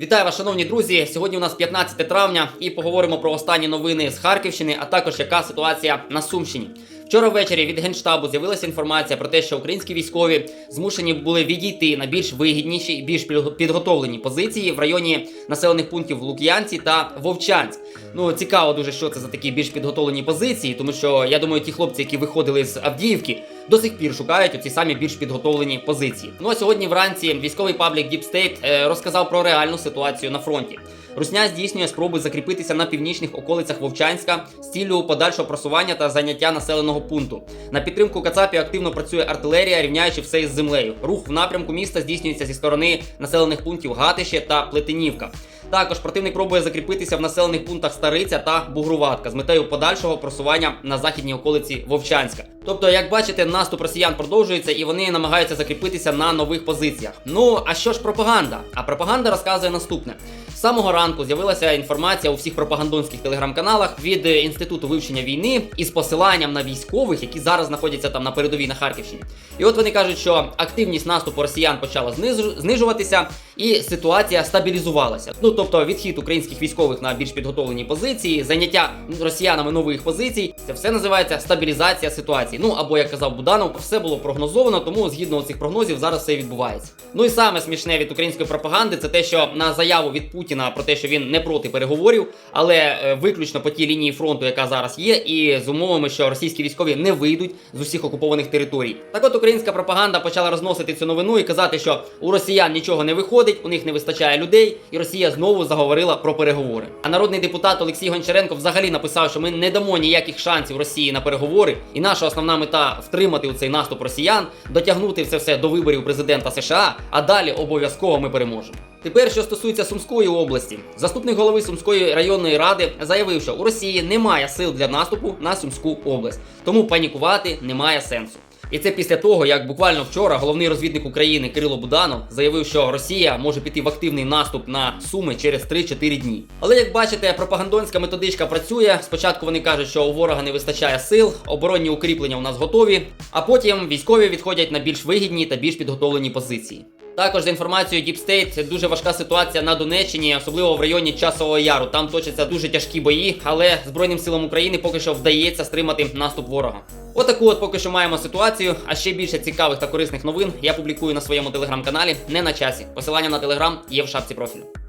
Вітаю вас, шановні друзі. Сьогодні у нас 15 травня і поговоримо про останні новини з Харківщини, а також яка ситуація на Сумщині. Вчора ввечері від генштабу з'явилася інформація про те, що українські військові змушені були відійти на більш вигідніші і більш підготовлені позиції в районі населених пунктів Лук'янці та Вовчанськ. Ну цікаво дуже, що це за такі більш підготовлені позиції, тому що я думаю, ті хлопці, які виходили з Авдіївки, до сих пір шукають оці самі більш підготовлені позиції. Ну а сьогодні вранці військовий паблік е, розказав про реальну ситуацію на фронті. Русня здійснює спроби закріпитися на північних околицях Вовчанська з ціллю подальшого просування та заняття населеного пункту. На підтримку Кацапі активно працює артилерія, рівняючи все із землею. Рух в напрямку міста здійснюється зі сторони населених пунктів Гатище та Плетенівка. Також противник пробує закріпитися в населених пунктах Стариця та Бугруватка з метою подальшого просування на західній околиці Вовчанська. Тобто, як бачите, наступ росіян продовжується і вони намагаються закріпитися на нових позиціях. Ну а що ж пропаганда? А пропаганда розказує наступне. Самого ранку з'явилася інформація у всіх пропагандонських телеграм-каналах від е, інституту вивчення війни із посиланням на військових, які зараз знаходяться там на передовій на Харківщині. І от вони кажуть, що активність наступу росіян почала знижуватися, і ситуація стабілізувалася. Ну тобто відхід українських військових на більш підготовлені позиції, заняття росіянами нових позицій. Це все називається стабілізація ситуації. Ну або як казав Буданов, все було прогнозовано, тому згідно цих прогнозів зараз все відбувається. Ну і саме смішне від української пропаганди це те, що на заяву від Путіна про те, що він не проти переговорів, але е, виключно по тій лінії фронту, яка зараз є, і з умовами, що російські військові не вийдуть з усіх окупованих територій. Так от українська пропаганда почала розносити цю новину і казати, що у росіян нічого не виходить, у них не вистачає людей, і Росія знову заговорила про переговори. А народний депутат Олексій Гончаренко взагалі написав, що ми не дамо ніяких шансів Росії на переговори, і наша основна мета втримати у цей наступ росіян, дотягнути це все до виборів президента США, а далі обов'язково ми переможемо. Тепер, що стосується Сумської області, заступник голови Сумської районної ради заявив, що у Росії немає сил для наступу на Сумську область, тому панікувати немає сенсу. І це після того, як буквально вчора головний розвідник України Кирило Буданов заявив, що Росія може піти в активний наступ на Суми через 3-4 дні. Але як бачите, пропагандонська методичка працює. Спочатку вони кажуть, що у ворога не вистачає сил, оборонні укріплення у нас готові, а потім військові відходять на більш вигідні та більш підготовлені позиції. Також за інформацією Deep State, дуже важка ситуація на Донеччині, особливо в районі Часового Яру. Там точаться дуже тяжкі бої, але Збройним силам України поки що вдається стримати наступ ворога. Отаку от поки що маємо ситуацію. А ще більше цікавих та корисних новин я публікую на своєму телеграм-каналі не на часі. Посилання на телеграм є в шапці профілю.